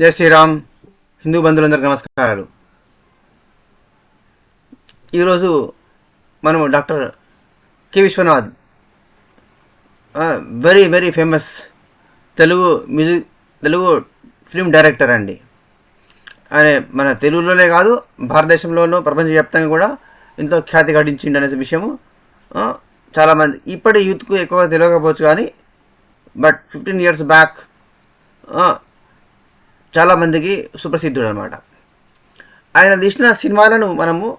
జై శ్రీరామ్. హిందూ బంధువులందరికీ నమస్కారాలు. ఈరోజు మనము doctor K Vishwanath very very famous Telugu music Telugu film director అండి. ఆయన మన తెలుగులోనే కాదు భారతదేశంలోనూ ప్రపంచవ్యాప్తంగా కూడా ఎంతో ఖ్యాతి గడించిండు అనే విషయము చాలామంది ఇప్పటి యూత్కు ఎక్కువగా తెలియకపోవచ్చు కానీ బట్ ఫిఫ్టీన్ ఇయర్స్ బ్యాక్ చాలామందికి సుప్రసిద్ధుడు అనమాట ఆయన తీసిన సినిమాలను మనము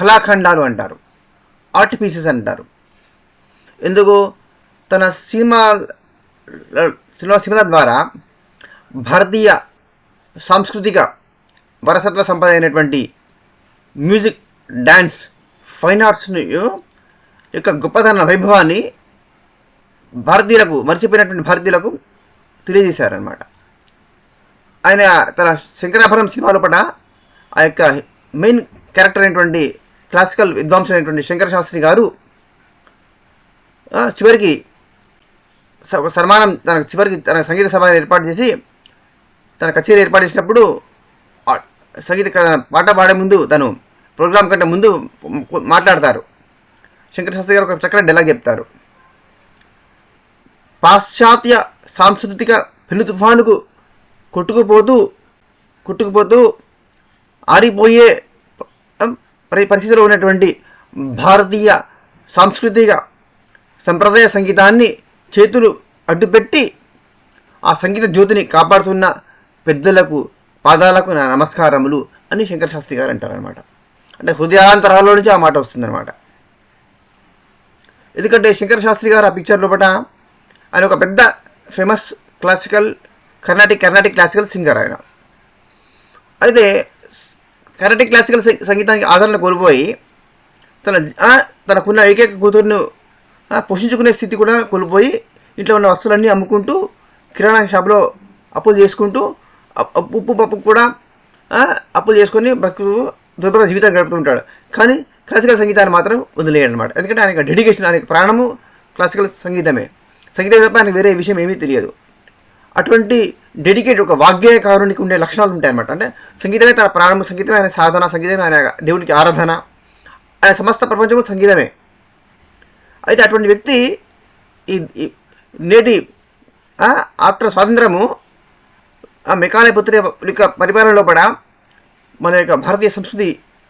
కళాఖండాలు అంటారు. ఆర్ట్ పీసెస్ అంటారు. ఎందుకు? తన సినిమా సినిమా సినిమాల ద్వారా భారతీయ సాంస్కృతిక వరసత్వ సంపద అయినటువంటి మ్యూజిక్ డ్యాన్స్ ఫైన్ ఆర్ట్స్ని యొక్క గొప్పతన వైభవాన్ని భారతీయులకు మర్చిపోయినటువంటి భారతీయులకు తెలియజేశారనమాట. ఆయన తన శంకరాభరణం సినిమాలో పట ఆ యొక్క మెయిన్ క్యారెక్టర్ అయినటువంటి క్లాసికల్ విద్వాంసుడు అయినటువంటి శంకర శాస్త్రి గారు చివరికి స- సన్మానం తన చివరికి తన సంగీత సభ ఏర్పాటు చేసి తన కచేరీ ఏర్పాటు చేసినప్పుడు సంగీత పాట పాడే ముందు తను ప్రోగ్రాం కంటే ముందు మాట్లాడతారు. శంకర శాస్త్రి గారు ఒక చక్కని డైలాగ్ చెప్తారు. పాశ్చాత్య సాంస్కృతిక పెను తుఫానుకు కొట్టుకుపోతూ కొట్టుకుపోతూ ఆరిపోయే పరిస్థితిలో ఉన్నటువంటి భారతీయ సాంస్కృతిక సంప్రదాయ సంగీతాన్ని చేతులు అడ్డుపెట్టి ఆ సంగీత జ్యోతిని కాపాడుతున్న పెద్దలకు పాదాలకు నా నమస్కారములు అని శంకర శాస్త్రి గారు అంటారనమాట అంటే హృదయాంతరాల్లో నుంచి ఆ మాట వస్తుందన్నమాట. ఎందుకంటే శంకర శాస్త్రి గారు ఆ పిక్చర్ లోపల ఆయన ఒక పెద్ద famous classical Carnatic Carnatic classical singer ఆయన. అయితే కర్ణాటిక్ క్లాసికల్ సంగీతానికి ఆదరణ కోల్పోయి తన తనకున్న ఏకైక కూతురును పోషించుకునే స్థితి కూడా కోల్పోయి ఇంట్లో ఉన్న వస్తువులన్నీ అమ్ముకుంటూ కిరాణా షాప్లో అప్పులు చేసుకుంటూ అప్- ఉప్పు పప్పు కూడా అప్పులు చేసుకొని బ్రతుకు దుర్భర జీవితం గడుపుతుంటాడు కానీ క్లాసికల్ సంగీతాన్ని మాత్రం వదిలేయడు అనమాట ఎందుకంటే ఆయనకు డెడికేషన్ ఆయనకు ప్రాణము క్లాసికల్ సంగీతమే. సంగీతం తప్ప ఆయనకు వేరే విషయం ఏమీ తెలియదు. అటువంటి డెడికేట్ ఒక వాగ్గేయకారునికి ఉండే లక్షణాలు ఉంటాయన్నమాట అంటే సంగీతమే తన ప్రారంభ సంగీతమే ఆయన సాధన సంగీతమే ఆయన దేవునికి ఆరాధన ఆయన సమస్త ప్రపంచము సంగీతమే. అయితే అటువంటి వ్యక్తి ఈ నేటి ఆ, ఆఫ్టర్ స్వాతంత్రము ఆ మెకాలయ పుత్ర యొక్క పరిపాలనలో కూడా మన యొక్క భారతీయ సంస్కృతి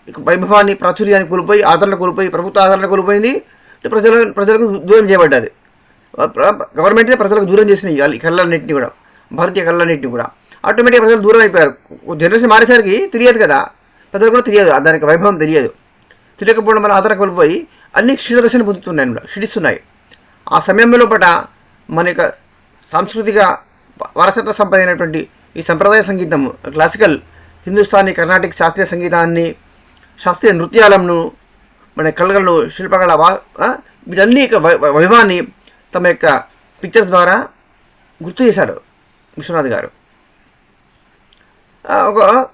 యొక్క వైభవాన్ని ప్రాచుర్యాన్ని కోల్పోయి ఆదరణ కోల్పోయి ప్రభుత్వ ఆదరణ కోల్పోయింది. ప్రజల ప్రజలకు దూరం చేయబడ్డది. గవర్నమెంటే ప్రజలకు దూరం చేసినాయి ఈ కళ్ళన్నింటినీ కూడా. భారతీయ కళ్ళన్నింటినీ కూడా. ఆటోమేటిక్గా ప్రజలు దూరం అయిపోయారు. జనరేషన్ మారేసరికి తెలియదు కదా. ప్రజలకు కూడా తెలియదు. దానికి వైభవం తెలియదు. తెలియకపోవడం వల్ల ఆధార కోల్పోయి అన్ని క్షీణదశను పొందుతున్నాయి అన్నమాట క్షీణిస్తున్నాయి. ఆ సమయంలో పట మన యొక్క సాంస్కృతిక వారసత్వ సంపద అయినటువంటి ఈ సంప్రదాయ సంగీతం క్లాసికల్ హిందుస్థానీ కర్ణాటక శాస్త్రీయ సంగీతాన్ని శాస్త్రీయ నృత్యాలను మన కళలను శిల్పకళ వా ఆ, వీటన్ని యొక్క వైభవాన్ని తమ యొక్క పిక్చర్స్ ద్వారా గుర్తు చేశారు విశ్వనాథ్ గారు. ఒక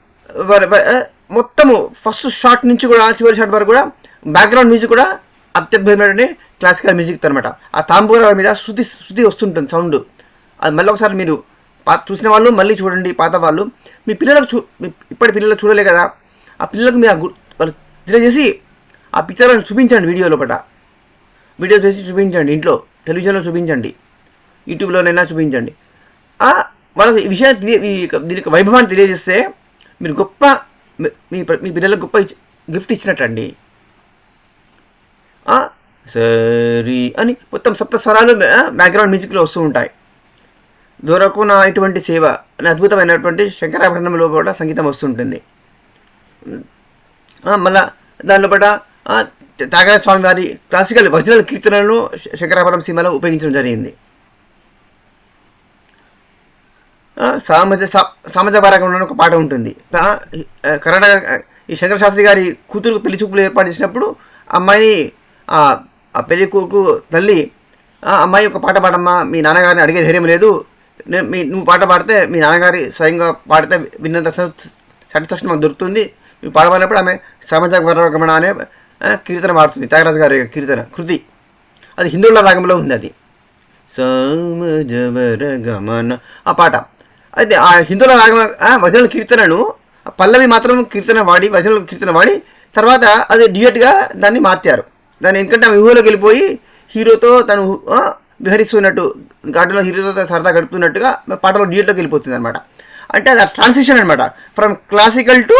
మొత్తము ఫస్ట్ షాట్ నుంచి కూడా చివరి షాట్ వరకు కూడా బ్యాక్గ్రౌండ్ మ్యూజిక్ కూడా అత్యద్భుతమైనటువంటి క్లాసికల్ మ్యూజిక్ అనమాట ఆ తాంబూరాల మీద శృతి శృతి వస్తుంటుంది సౌండ్ అది మళ్ళీ ఒకసారి మీరు పా చూసిన వాళ్ళు మళ్ళీ చూడండి పాత వాళ్ళు. మీ పిల్లలకు చూ ఇప్పటి పిల్లలు చూడలే కదా. ఆ పిల్లలకు మీరు ఆ గు- వాళ్ళు తెలియజేసి ఆ పిక్చర్లను చూపించండి వీడియో లోపల. వీడియో చేసి చూపించండి ఇంట్లో. టెలివిజన్లో చూపించండి. యూట్యూబ్లోనైనా చూపించండి. వాళ్ళకి ఈ విషయాన్ని తెలియ దీని యొక్క వైభవాన్ని తెలియజేస్తే మీరు గొప్ప మీ- మీ మీ పిల్లలకు గొప్ప గిఫ్ట్ ఇచ్చినట్టండి. ఆ, సరి అని మొత్తం సప్త స్వరాలు బ్యాక్గ్రౌండ్ మ్యూజిక్లో వస్తూ ఉంటాయి. దొరకున ఇటువంటి సేవ అనే అద్భుతమైనటువంటి శంకరాభరణంలో కూడా సంగీతం వస్తుంటుంది మళ్ళా దానిలో లోపల త్యాగరాజ స్వామి వారి క్లాసికల్ ఒరిజినల్ కీర్తనలను శంకరాపురం సినిమాలో ఉపయోగించడం జరిగింది. సామజ సామజ భారకంలో ఒక పాట ఉంటుంది. కర్ణాటక ఈ శంకర శాస్త్రి గారి కూతురు పెళ్ళి చూపులు ఏర్పాటు చేసినప్పుడు అమ్మాయిని ఆ ఆ పెళ్ళి కూతురు తల్లి "ఆ, అమ్మాయి ఒక పాట పాడమ్మా మీ నాన్నగారిని అడిగే ధైర్యం లేదు. మీ నువ్వు పాట పాడితే మీ నాన్నగారి స్వయంగా పాడితే విన్నంత సాటిస్ఫాక్షన్ మాకు దొరుకుతుంది. నువ్వు పాడబడినప్పుడు ఆమె సామజ గమన అనే కీర్తన మారుతుంది త్యాగరాజు గారి కీర్తన కృతి. అది హిందువుల రాగంలో ఉంది అది. సోమజవర గమన ఆ పాట. అయితే ఆ హిందువుల రాగం ఆ భజనల కీర్తనను ఆ పల్లవి మాత్రం కీర్తన వాడి భజనల కీర్తన వాడి తర్వాత అది డ్యూయట్గా దాన్ని మార్చారు. దాన్ని ఎందుకంటే ఆమె ఊహలోకి వెళ్ళిపోయి హీరోతో తను విహరిస్తున్నట్టు గార్డెన్లో హీరోతో సరదా గడుపుతున్నట్టుగా పాటలో డ్యూయట్లోకి వెళ్ళిపోతుంది అనమాట అంటే అది ట్రాన్సిషన్ అనమాట from classical to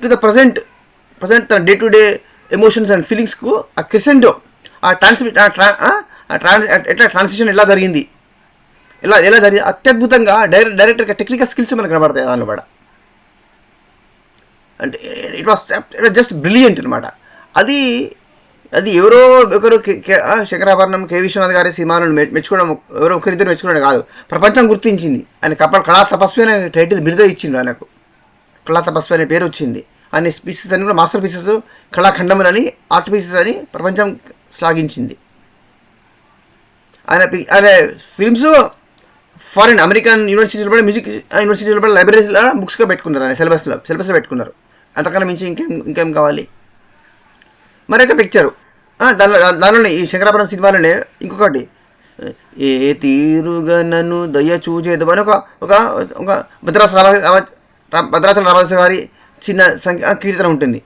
to the present present తన day to day emotions and ఫీలింగ్స్కు ఆ క్రిసెంటో ఆ ట్రాన్స్మిట్ ఆ ట్రాన్స్ ఎట్లా ట్రాన్సిషన్ ఎలా జరిగింది? ఎలా ఎలా జరిగింది అత్యద్భుతంగా డైరెక్ట్ డైరెక్టర్ టెక్నికల్ స్కిల్స్ మనకు కనబడతాయి దానిలో కూడా. అంటే it was it just brilliant అనమాట అది అది ఎవరో ఒకరు కే- కే- ఆ, శంకరాభరణం కె. విశ్వనాథ్ గారి సినిమాలను మె- మెచ్చుకోవడం ఎవరో ఒకరిద్దరు మెచ్చుకోవడం కాదు. ప్రపంచం గుర్తించింది. ఆయన కప కళా తపస్వి అనే టైటిల్ బిరుద ఇచ్చిండు ఆయనకు. కళా తపస్వి అనే పేరు వచ్చింది. అనే పీసెస్ అని కూడా మాస్టర్ పీసెస్ కళాఖండములని ఆర్ట్ పీసెస్ అని ప్రపంచం శ్లాఘించింది ఆయన ఆయన ఫిల్మ్స్ ఫారిన్ అమెరికన్ యూనివర్సిటీలో కూడా మ్యూజిక్ యూనివర్సిటీలో కూడా లైబ్రరీస్లో బుక్స్గా పెట్టుకున్నారు ఆయన సిలబస్లో సిలబస్లో పెట్టుకున్నారు. అంతకన్నా మించి ఇంకేం ఇంకేం కావాలి? మరొక పిక్చరు దానిలో దానిలోనే ఈ శంకరాపురం సినిమాలోనే ఇంకొకటి. ఏ తీరుగా నన్ను దయ చూచేదు అని ఒక ఒక ఒక రామ భద్రాచల రామదాసు గారి చిన్న సంఖ్య కీర్తన ఉంటుంది.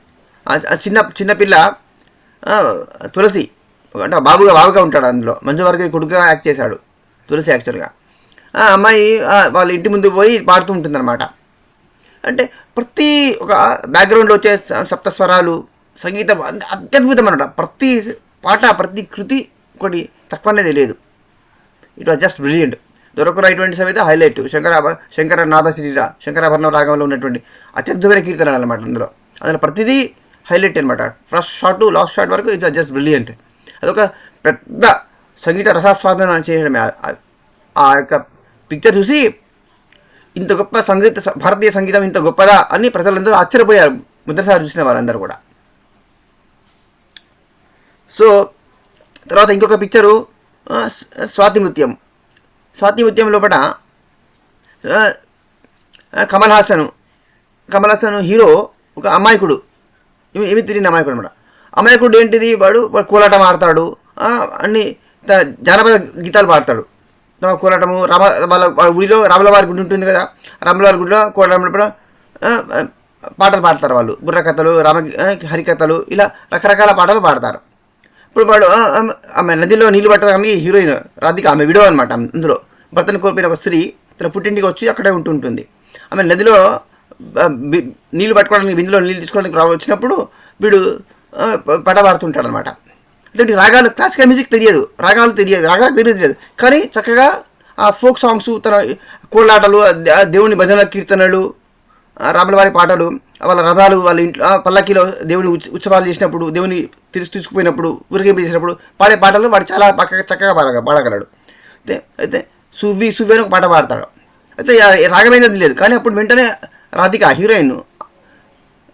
ఆ చిన్న చిన్నపిల్ల ఆ, తులసి అంటే బాబుగా బాబుగా ఉంటాడు అందులో. మంచి వారికి కొడుకుగా యాక్ట్ చేశాడు తులసి యాక్చువల్గా ఆ అమ్మాయి వాళ్ళ ఇంటి ముందు పోయి పాడుతూ ఉంటుంది అంటే ప్రతి ఒక బ్యాక్గ్రౌండ్లో వచ్చే సప్తస్వరాలు సంగీతం అత్యద్భుతం అనమాట ప్రతి పాట ప్రతి కృతి ఒకటి తక్కువ అనేది లేదు ఇట్ వాజ్ జస్ట్ బ్రిలియంట్ దొరకరా ఇటువంటి అయితే హైలైట్. శంకరాభ శంకర నాథ శ్రీరా శంకరాభరణ రాగంలో ఉన్నటువంటి అత్యద్భుతమైన కీర్తనలు అనమాట అందులో. అందులో ప్రతిదీ హైలైట్ అనమాట first shot to last shot వరకు ఇట్స్ జస్ట్ బ్రిలియంట్. అదొక పెద్ద సంగీత రసాస్వాదన చేయడమే. ఆ- యొక్క పిక్చర్ చూసి ఇంత గొప్ప సంగీత భారతీయ సంగీతం ఇంత గొప్పదా అని ప్రజలందరూ ఆశ్చర్యపోయారు. మొదటిసారి చూసిన వాళ్ళందరూ కూడా. సో తర్వాత ఇంకొక పిక్చరు స్వాతి నృత్యం. స్వాతి ఉద్యమం లోపల కమల్ హాసన్ కమల్ హాసన్ హీరో ఒక అమాయకుడు. ఏమి ఏమి అమాయకుడు అనమాట అమాయకుడు ఏంటిది? వాడు కోలాటం ఆడతాడు అన్ని జానపద గీతాలు పాడతాడు. తమ కోలాటము రామ వాళ్ళ ఊరిలో రాముల గుడి ఉంటుంది కదా రాములవారి గుడిలో కోలాటం కూడా పాటలు పాడతారు వాళ్ళు. బుర్రకథలు రామ హరికథలు ఇలా రకరకాల పాటలు పాడతారు. ఇప్పుడు వాడు ఆమె నదిలో నీళ్ళు పట్టడానికి హీరోయిన్ రాధిక ఆమె విడవ అనమాట అందులో. భర్తను కోల్పోయిన ఒక స్త్రీ తన పుట్టింటికి వచ్చి అక్కడే ఉంటుంటుంది. ఆమె నదిలో నీళ్ళు పట్టుకోవడానికి బిందులో నీళ్ళు తీసుకోవడానికి రా వచ్చినప్పుడు వీడు పడబారుతుంటాడు అనమాట అంటే రాగాలు క్లాసికల్ మ్యూజిక్ తెలియదు. రాగాలు తెలియదు రాగాలు తెలియదు తెలియదు. కానీ చక్కగా ఆ ఫోక్ సాంగ్స్ తన కోళ్ళాటలు దేవుని భజన కీర్తనలు ఆ రాములవారి పాటలు వాళ్ళ రథాలు వాళ్ళ ఇంట్లో పల్లకిలో పల్లకీలో దేవుని ఉత్సవాలు చేసినప్పుడు దేవుని తీసు తీసుకుపోయినప్పుడు ఊరికేంపు చేసినప్పుడు పాడే పాటలు వాడు చాలా పక్కగా చక్కగా పాడగ పాడగలడు. అయితే అయితే సువ్వి సువ్వి అని ఒక పాట పాడతాడు. అయితే రాగమైనది లేదు. కానీ అప్పుడు వెంటనే రాధిక హీరోయిన్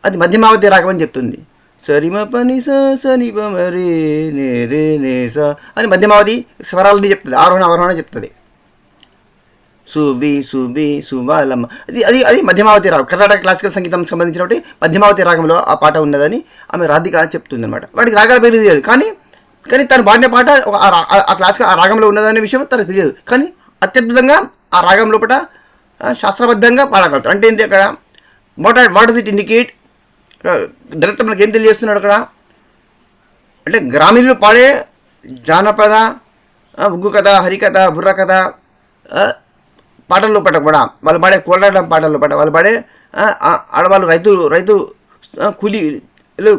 అది మధ్యమావతి రాగం అని చెప్తుంది. సరిమ పని సని మరి నే రే నే స అని మధ్యమావతి స్వరాలని చెప్తుంది. ఆరోహణ అవరోహణ చెప్తుంది. సువి సువి సుబాలమ్మ అది అది అది మధ్యమావతి రాగం. కర్ణాటక క్లాసికల్ సంగీతం సంబంధించినటువంటి మధ్యమావతి రాగంలో ఆ పాట ఉన్నదని ఆమె రాధిక చెప్తుంది అనమాట వాడికి రాగాల పేరు తెలియదు. కానీ కానీ తను పాడిన పాట ఆ ఆ- క్లాసికల్ ఆ రాగంలో ఉన్నదనే విషయం తనకు తెలియదు. కానీ అత్యద్భుతంగా ఆ రాగం లోపల శాస్త్రబద్ధంగా పాడగలుగుతారు అంటే ఏంటి అక్కడ? What what is it indicate? Director మనకి ఏం తెలియజేస్తున్నాడు అక్కడ? అంటే గ్రామీణులు పాడే జానపద ఉగ్గు కథ హరికథ బుర్ర కథ ఆ, పాటల్లో కూడా. వాళ్ళు పాడే కోలాటం పాటల్లో పట. వాళ్ళు పాడే ఆడవాళ్ళు రైతు రైతు ఆ, కూలీలు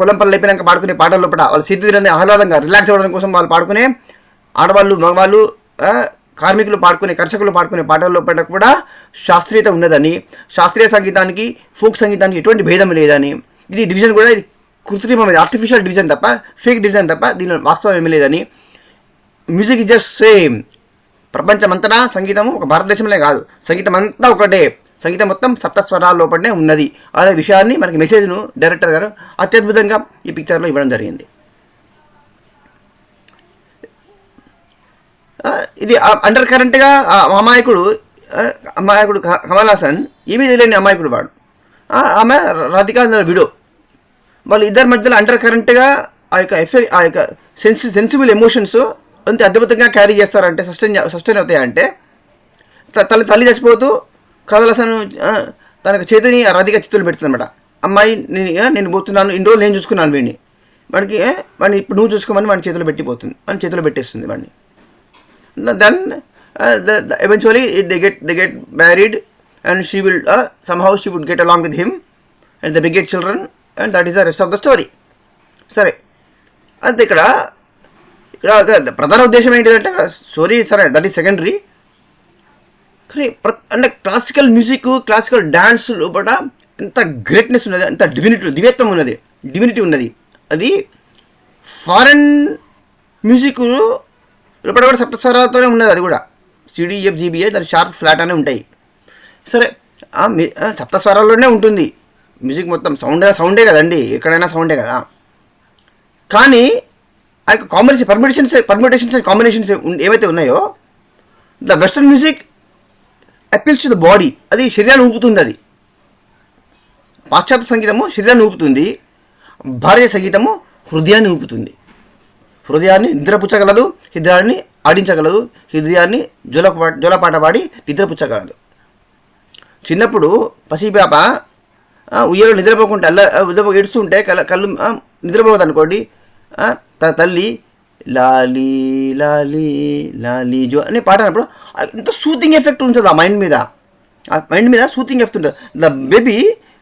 పొలం పనులు అయిపోయినాక పాడుకునే పాటల్లో లోపల వాళ్ళు సిద్ధిని ఆహ్లాదంగా రిలాక్స్ అవ్వడం కోసం వాళ్ళు పాడుకునే ఆడవాళ్ళు మగవాళ్ళు కార్మికులు పాడుకునే కర్షకులు పాడుకునే పాటల్లో పట కూడా శాస్త్రీయత ఉన్నదని. శాస్త్రీయ సంగీతానికి ఫోక్ సంగీతానికి ఎటువంటి భేదం లేదని. ఇది డివిజన్ కూడా ఇది కృత్రిమమైనది ఆర్టిఫిషియల్ డివిజన్ తప్ప ఫేక్ డివిజన్ తప్ప దీనిలో వాస్తవం ఏమీ లేదని. మ్యూజిక్ ఇస్ జస్ట్ సేమ్ ప్రపంచమంతటా సంగీతం ఒక భారతదేశంలో కాదు. సంగీతం అంతా ఒకటే. సంగీతం మొత్తం సప్తస్వరాల లోపలనే ఉన్నది. అనే విషయాన్ని మనకి మెసేజ్ను డైరెక్టర్ గారు అత్యద్భుతంగా ఈ పిక్చర్లో ఇవ్వడం జరిగింది. ఇది అండర్ కరెంట్గా అమాయకుడు అమాయకుడు కమల్ హాసన్ ఏమీ తెలియని అమాయకుడు వాడు. ఆమె రాధికా విడో. వాళ్ళు ఇద్దరి మధ్యలో అండర్ కరెంట్గా ఆ యొక్క ఎఫెక్ట్ ఆ యొక్క సెన్సి సెన్సిబుల్ ఎమోషన్స్ అంత అద్భుతంగా క్యారీ చేస్తారంటే సస్టైన్ సస్టైన్ అవుతాయంటే తల్లి తల్లి చచ్చిపోతూ కమలసను తనకు చేతిని ఆ చేతులు చిత్తులు పెడుతుందన్నమాట. అమ్మాయి నేను నేను పోతున్నాను ఇన్ని రోజులు నేను చూసుకున్నాను వీడిని. వాడికి వాడిని ఇప్పుడు నువ్వు చూసుకోమని వాడిని చేతిలో పెట్టిపోతుంది వాడిని చేతిలో పెట్టేస్తుంది వాడిని. Then eventually they get they get married and she will somehow she would get along with him and the beget children and that is the rest of the story సరే. అంతే ఇక్కడ ప్రధాన ఉద్దేశం ఏంటిదంటే స్టోరీ సరే దట్ ఈస్ సెకండరీ కానీ అంటే classical music classical dance లోపల ఎంత గ్రేట్నెస్ ఉన్నది ఎంత డివినిటీ దివ్యత్వం ఉన్నది డివినిటీ ఉన్నది. అది ఫారెన్ మ్యూజిక్ లోపల కూడా సప్తస్వరాలతోనే ఉన్నది అది కూడా. సిడిఎఫ్ జీబీఏ e, దాని షార్ప్ ఫ్లాట్ అనే ఉంటాయి. సరే ఆ సప్తస్వరాల్లోనే ఉంటుంది. మ్యూజిక్ మొత్తం సౌండ్ సౌండే కదండి ఎక్కడైనా సౌండే కదా. కానీ ఆ యొక్క combination permutations permutations and combinations ఏవైతే ఉన్నాయో the western music appeals to the body అది శరీరాన్ని ఊపుతుంది అది. పాశ్చాత్య సంగీతము శరీరాన్ని ఊపుతుంది. భారతీయ సంగీతము హృదయాన్ని ఊపుతుంది. హృదయాన్ని నిద్రపుచ్చగలదు హృదయాన్ని ఆడించగలదు హృదయాన్ని జోల జోలపాట పాడి నిద్రపుచ్చగలదు. చిన్నప్పుడు పసిపాప ఉయ్యలో నిద్రపోకుంటే అల్ల ఏడుస్తుంటే కళ్ళ కళ్ళు ఆ, నిద్రపోవద్దు అనుకోండి తన తల్లి లాలీ లాలీ లాలీ జో అనే పాట అన్నప్పుడు ఎంత సూతింగ్ ఎఫెక్ట్ ఉంటుంది ఆ మైండ్ మీద. ఆ మైండ్ మీద సూతింగ్ ఎఫెక్ట్ ఉంటుంది. The baby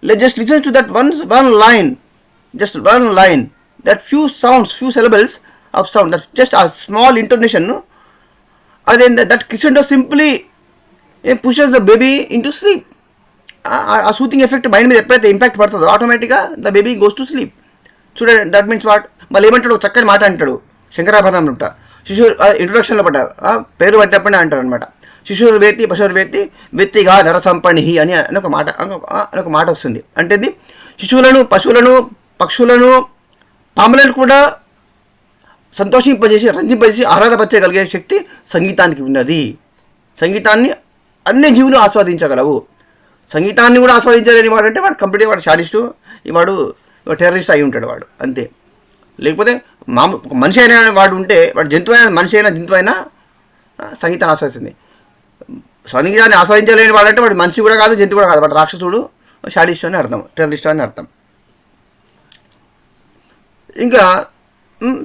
let just listen to that one one line just one line that few sounds few syllables of sound that just a small intonation అదే that Kishan simply pushes the baby into sleep ఆ soothing effect mind మీద ఎప్పుడైతే impact పడుతుందో ఆటోమేటిక్గా the baby goes to sleep చూడండి that means what మళ్ళీ ఏమంటాడు? చక్కని మాట అంటాడు. శంకరాభరణం అంట. శిశువు ఇంట్రొడక్షన్లో పడ్డ. ఆ, పేరు పడ్డప్పుడే అంటాడు అనమాట శిశువులు వేత్తి పశువులు వేత్తి వెత్తిగా నరసంపణి అని అని ఒక మాట అని ఒక- మాట వస్తుంది. అంటే ఇది శిశువులను పశువులను పక్షులను పాములను కూడా సంతోషింపజేసి రంజింపజేసి ఆహ్లాదపరచగలిగే శక్తి సంగీతానికి ఉన్నది. సంగీతాన్ని అన్ని జీవులు ఆస్వాదించగలవు. సంగీతాన్ని కూడా ఆస్వాదించలేని వాడు అంటే వాడు కంప్లీట్గా వాడు షాడిస్టు వాడు టెర్రరిస్ట్ అయి ఉంటాడు వాడు. అంతే. లేకపోతే మామూలు ఒక మనిషి అయినా వాడు ఉంటే వాడు జంతువు అయినా మనిషి అయినా జంతువు అయినా సంగీతాన్ని ఆస్వాదిస్తుంది. సంగీతాన్ని ఆస్వాదించలేని వాడంటే వాడు మనిషి కూడా కాదు జంతువు కూడా కాదు. వాడు రాక్షసుడు షాడిస్ట్ అని అర్థం టెర్రరిస్ట్ అని అర్థం. ఇంకా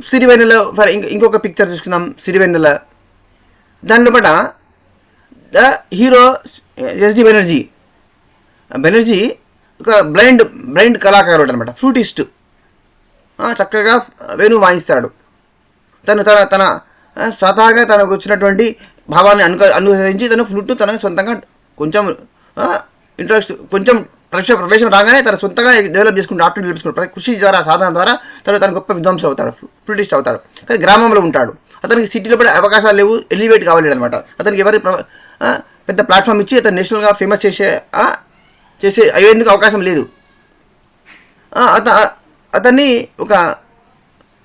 సిరివెన్నెల ఫర్ ఇంకొక పిక్చర్ చూసుకుందాం సిరివెన్నెల. దాని పట the hero SD Banerjee. Banerjee ఒక బ్లైండ్ బ్లైండ్ కళాకారుడు అనమాట ఫ్లూటిస్ట్. చక్కగా వేణువు వాయిస్తాడు. తను తన తన స్వతహాగా తనకు వచ్చినటువంటి భావాన్ని అను అనుసరించి తను ఫ్లూట్ తన సొంతంగా కొంచెం ఇంట్రెస్ట్ కొంచెం ప్రవేశ ప్రవేశం రాగానే తన సొంతంగా డెవలప్ చేసుకుంటాడు ఆప్ట్ డెవలప్ చేసుకుంటాడు కృషి ద్వారా సాధన ద్వారా తను తన గొప్ప విద్వాంసం అవుతాడు ఫ్లూటిస్ట్ అవుతాడు. కానీ గ్రామంలో ఉంటాడు. అతనికి సిటీలో కూడా అవకాశాలు లేవు ఎలివేట్ కావాలి అనమాట అతనికి ఎవరి ప్ర- పెద్ద ప్లాట్ఫామ్ ఇచ్చి అతను నేషనల్గా ఫేమస్ చేసే చేసే అయ్యేందుకు అవకాశం లేదు. అతన్ని ఒక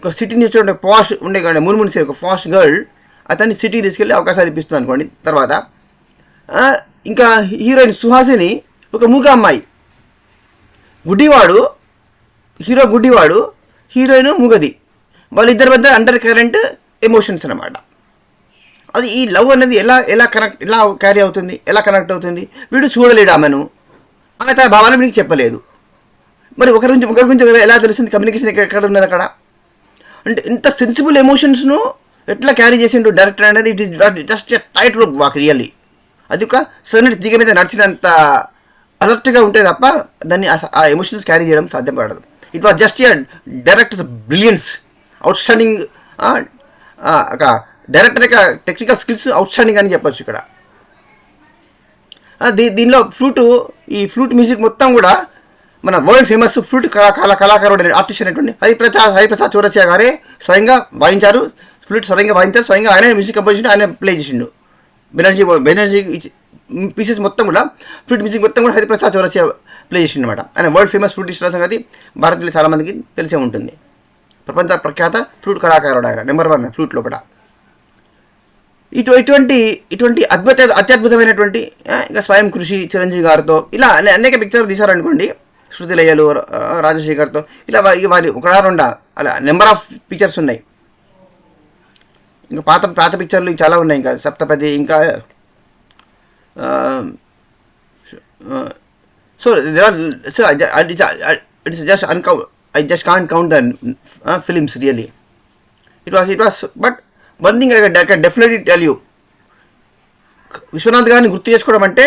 ఒక సిటీ నుంచి ఉండే పాష్ ఉండే కానీ మున్మునిసి ఒక పాష్ గర్ల్ అతన్ని సిటీకి తీసుకెళ్ళి అవకాశాలు ఇప్పిస్తుంది అనుకోండి తర్వాత. ఇంకా హీరోయిన్ సుహాసిని ఒక మూగ అమ్మాయి. గుడ్డివాడు హీరో గుడ్డివాడు హీరోయిన్ మూగది. వాళ్ళిద్దరి మధ్య అండర్ కరెంట్ ఎమోషన్స్ అన్నమాట. అది ఈ లవ్ అనేది ఎలా ఎలా కనెక్ట్ ఎలా క్యారీ అవుతుంది ఎలా కనెక్ట్ అవుతుంది? వీడు చూడలేడు ఆమెను. ఆమె తన భావాన్ని మీకు చెప్పలేదు. మరి ఒకరి గురించి ఒకరి గురించి ఎలా తెలుస్తుంది? కమ్యూనికేషన్ ఎక్కడ ఉన్నది అక్కడ? అంటే ఇంత సెన్సిబుల్ ఎమోషన్స్ను ఎట్లా క్యారీ చేసిండు డైరెక్టర్ అనేది? It is just tight rope walk really అది ఒక సన్నటి తీగ మీద నడిచినంత అలర్ట్గా ఉంటే తప్ప దాన్ని ఆ- ఎమోషన్స్ క్యారీ చేయడం సాధ్యం పడదు it was just director's brilliance outstanding ఒక డైరెక్టర్ యొక్క టెక్నికల్ స్కిల్స్ అవుట్ స్టాండింగ్ అని చెప్పొచ్చు ఇక్కడ. దీ దీనిలో ఫ్లూటు ఈ ఫ్లూట్ మ్యూజిక్ మొత్తం కూడా మన వరల్డ్ ఫేమస్ ఫ్లూట్ కళా కళాకారుడు ఆర్టిస్ట్ అనేటువంటి హరిప్రసాద్ హరిప్రసాద్ చౌరసియా గారే స్వయంగా వాయించారు. ఫ్లూట్ స్వయంగా వాయించారు. స్వయంగా ఆయన మ్యూజిక్ కంపోజిషన్ ఆయన ప్లే చేసిండు. బెనర్జీ బెనర్జీ పీసెస్ మొత్తం కూడా ఫ్లూట్ మ్యూజిక్ మొత్తం కూడా హరిప్రసాద్ చౌరసియా ప్లే చేసిండు అనమాట ఆయన వరల్డ్ ఫేమస్ ఫ్లూటిస్ట్ సంగతి భారతీయులు చాలామందికి తెలిసే ఉంటుంది. ప్రపంచ ప్రఖ్యాత ఫ్లూట్ కళాకారుడు ఆయన నెంబర్ వన్ ఫ్లూట్ లోపల. ఇటు ఇటువంటి ఇటువంటి అద్భుత అత్యద్భుతమైనటువంటి ఇంకా స్వయం కృషి చిరంజీవి గారితో ఇలా అనే- అనేక పిక్చర్లు తీశారనుకోండి శృతిలయలు రాజశేఖర్తో ఇలా ఇక వారి ఒక రెండు? అలా నెంబర్ ఆఫ్ పిక్చర్స్ ఉన్నాయి. ఇంకా పాత పాత పిక్చర్లు చాలా ఉన్నాయి. ఇంకా సప్తపతి ఇంకా so so it's just uncount I just can't count the films really it was it was but one thing definitely tell you Vishwanath గారిని గుర్తు చేసుకోవడం అంటే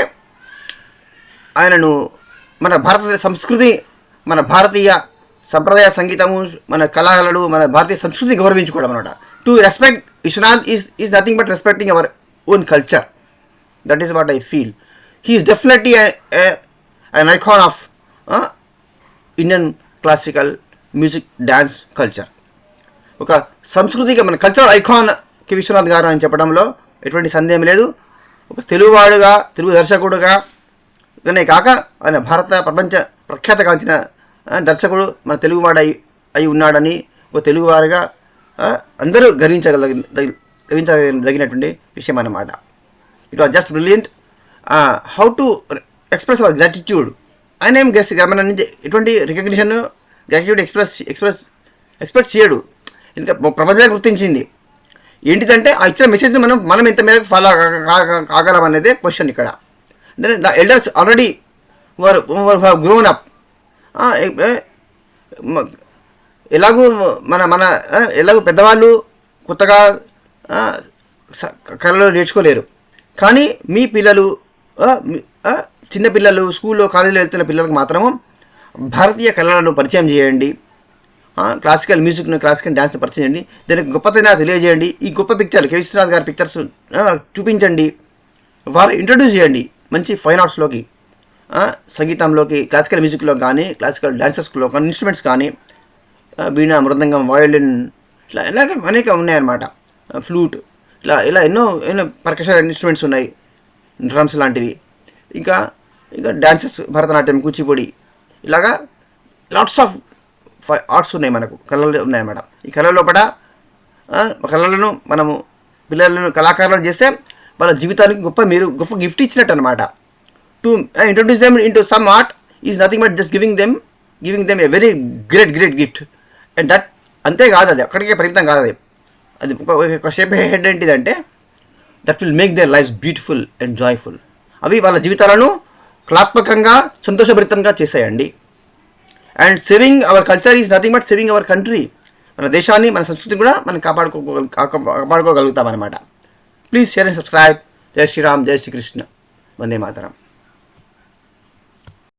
ఆయనను మన భారతదేశ సంస్కృతి మన భారతీయ సంప్రదాయ సంగీతము మన కళలు మన భారతీయ సంస్కృతి గౌరవించుకోవడం అనమాట to respect Vishwanath is is nothing but respecting our own culture that is what I feel he's definitely an icon of Indian classical music dance culture ఒక సంస్కృతిక మన కల్చరల్ ఐకాన్కి విశ్వనాథ్ గారు అని చెప్పడంలో ఎటువంటి సందేహం లేదు. ఒక తెలుగువాడుగా తెలుగు దర్శకుడుగా ఇదనే కాక ఆయన భారత ప్రపంచ ప్రఖ్యాతగాంచిన దర్శకుడు మన తెలుగువాడు అయి అయి ఉన్నాడని ఒక తెలుగువారిగా అందరూ గర్వించగల గర్వించదగినటువంటి విషయం అన్నమాట. It was just brilliant how to express our gratitude ఆయన ఏం గెస్ మన నుంచి ఎటువంటి recognition gratitude express express expect చేయడు. ఎందుకంటే ప్రపంచమే గుర్తించింది. ఏంటిదంటే ఆ ఇచ్చిన మెసేజ్ని మనం మనం ఎంత మేరకు ఫాలో కాగలం అనేది క్వశ్చన్ ఇక్కడ. Then the elders already were grown up ఎలాగూ మన మన ఎలాగో ఎలాగూ పెద్దవాళ్ళు కొత్తగా ah, స- కళలు నేర్చుకోలేరు. కానీ మీ పిల్లలు ah, చిన్నపిల్లలు ah, చిన్న పిల్లలు స్కూల్లో కాలేజీలో వెళ్తున్న పిల్లలకు మాత్రము భారతీయ కళలను పరిచయం చేయండి. క్లాసికల్ మ్యూజిక్ను క్లాసికల్ డ్యాన్స్ని పరిచయం చేయండి. దానికి గొప్పతైనా తెలియజేయండి. ఈ గొప్ప పిక్చర్లు కే విశ్వనాథ్ గారి పిక్చర్స్ చూపించండి. వారు ఇంట్రడ్యూస్ చేయండి. మంచి ఫైన్ ఆర్ట్స్లోకి సంగీతంలోకి క్లాసికల్ మ్యూజిక్లో కానీ క్లాసికల్ డాన్సెస్లో కానీ ఇన్స్ట్రుమెంట్స్ కానీ ఆ, వీణ మృదంగం వయోలిన్ ఇట్లా ఇలాగే అనేక ఉన్నాయన్నమాట. ఫ్లూట్ ఇలా ఇలా ఎన్నో ఎన్నో పర్కషన్ ఇన్స్ట్రుమెంట్స్ ఉన్నాయి. డ్రమ్స్ లాంటివి. ఇంకా ఇంకా డాన్సెస్ భరతనాట్యం కూచిపూడి ఇలాగా లాట్స్ ఆఫ్ ఆర్ట్స్ ఉన్నాయి మనకు కళలు ఉన్నాయన్నమాట. ఈ కళల లోపల కళలను మనము పిల్లలను కళాకారులను చేస్తే వాళ్ళ జీవితానికి గొప్ప మీరు గొప్ప గిఫ్ట్ ఇచ్చినట్టు అనమాట to introduce them into some art is nothing but just giving them giving them a very great great gift and that అంతేకాదు అది అక్కడికే పరిమితం కాదు అది. అది ఒక షేప్ హెడ్ ఏంటిదంటే that will make their life beautiful and joyful అవి వాళ్ళ జీవితాలను కళాత్మకంగా సంతోషభరితంగా చేసేయండి and saving our culture is nothing but saving our country మన దేశాన్ని మన సంస్కృతిని కూడా మనం కాపాడుకో కాపాడుకోగలుగుతాం అనమాట ప్లీజ్ షేర్ అండ్ సబ్స్క్రైబ్ జై శ్రీరామ్ జై శ్రీకృష్ణ వందే మాతరం